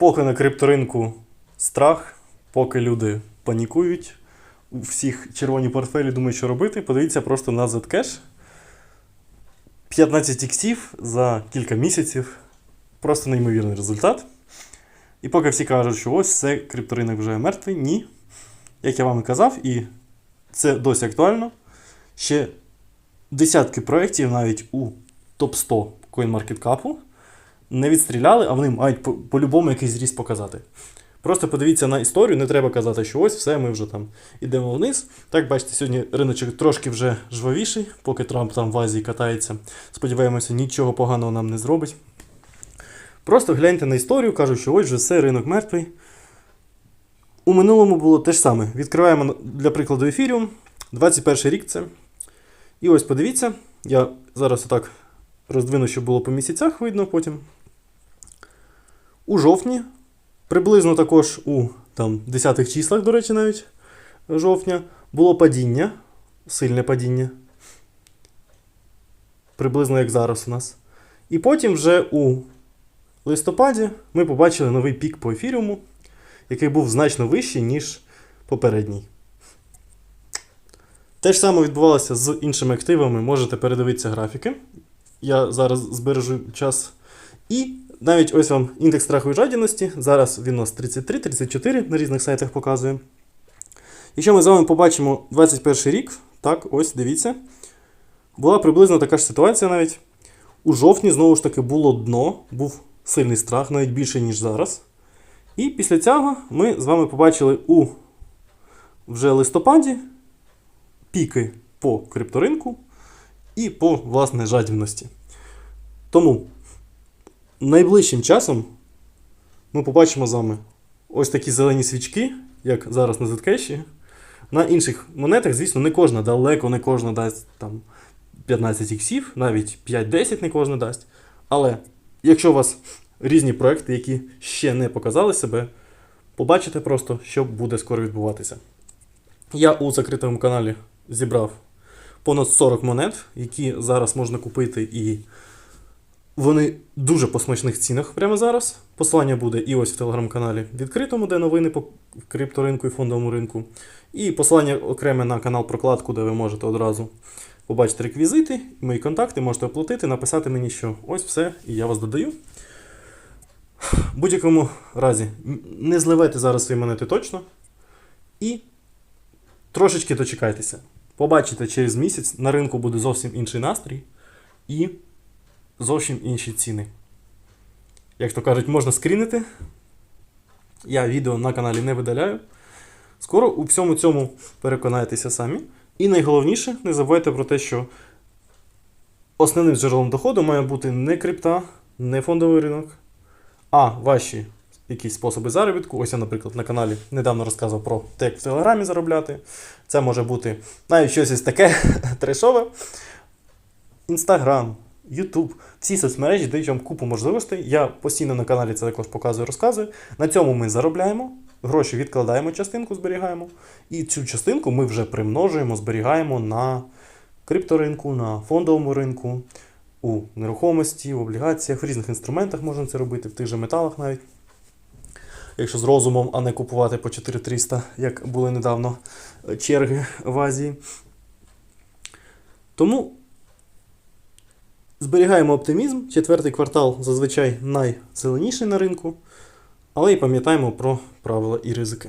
Поки на крипторинку страх, поки люди панікують, у всіх червоні портфелі думають, що робити. Подивіться просто на Zcash. 15 іксів за кілька місяців. Просто неймовірний результат. І поки всі кажуть, що ось це крипторинок вже мертвий, ні. Як я вам і казав, і це досі актуально. Ще десятки проєктів навіть у топ-100 CoinMarketCap не відстріляли, а вони мають по- по-любому якийсь зріст показати. Просто подивіться на історію, не треба казати, що ось все, ми вже там ідемо вниз. Так, бачите, сьогодні риночок трошки вже жвавіший, поки Трамп там в Азії катається. Сподіваємося, нічого поганого нам не зробить. Просто гляньте на історію, кажуть, що ось вже все, ринок мертвий. У минулому було те ж саме. Відкриваємо для прикладу ефіріум. 21 рік це. І ось подивіться, я зараз отак роздвину, щоб було по місяцях видно потім. У жовтні, приблизно також у там, 10 числах, до речі, навіть жовтня, було падіння, сильне падіння. Приблизно як зараз у нас. І потім вже у листопаді ми побачили новий пік по ефіріуму, який був значно вищий, ніж попередній. Те ж саме відбувалося з іншими активами, можете передивитися графіки. Я зараз збережу час. І навіть ось вам індекс страху і жадібності. Зараз він у нас 33-34 на різних сайтах показує. Якщо ми з вами побачимо 21 рік, так, ось дивіться. Була приблизно така ж ситуація навіть. У жовтні, знову ж таки, було дно, був сильний страх, навіть більше, ніж зараз. І після цього ми з вами побачили у вже листопаді піки по крипторинку і по власне жадібності. Тому найближчим часом ми побачимо з вами ось такі зелені свічки, як зараз на Zcash. На інших монетах, звісно, не кожна, далеко не кожна дасть там 15 іксів, навіть 5-10 не кожна дасть. Але якщо у вас різні проекти, які ще не показали себе, побачите просто, що буде скоро відбуватися. Я у закритому каналі зібрав понад 40 монет, які зараз можна купити, і вони дуже по смачних цінах прямо зараз. Посилання буде і ось в телеграм-каналі відкритому, де новини по крипторинку і фондовому ринку. І посилання окреме на канал Прокладку, де ви можете одразу побачити реквізити, мої контакти, можете оплатити, написати мені, що ось все, і я вас додаю. В будь-якому разі, не зливайте зараз свої монети точно. І трошечки дочекайтеся. Побачите, через місяць на ринку буде зовсім інший настрій і зовсім інші ціни. Як то кажуть, можна скрінити. Я відео на каналі не видаляю. Скоро у всьому цьому переконаєтеся самі. І найголовніше, не забувайте про те, що основним джерелом доходу має бути не крипта, не фондовий ринок, а ваші якісь способи заробітку. Ось я, наприклад, на каналі недавно розказував про те, як в Телеграмі заробляти. Це може бути навіть щось таке трешове. Інстаграм, Ютуб, всі соцмережі дають вам купу можливостей. Я постійно на каналі це також показую, розказую. На цьому ми заробляємо, гроші відкладаємо, частинку зберігаємо. І цю частинку ми вже примножуємо, зберігаємо на крипторинку, на фондовому ринку, у нерухомості, в облігаціях, в різних інструментах можна це робити, в тих же металах навіть. Якщо з розумом, а не купувати по 4300, як були недавно черги в Азії. Тому зберігаємо оптимізм. Четвертий квартал зазвичай найзеленіший на ринку, але і пам'ятаємо про правила і ризики.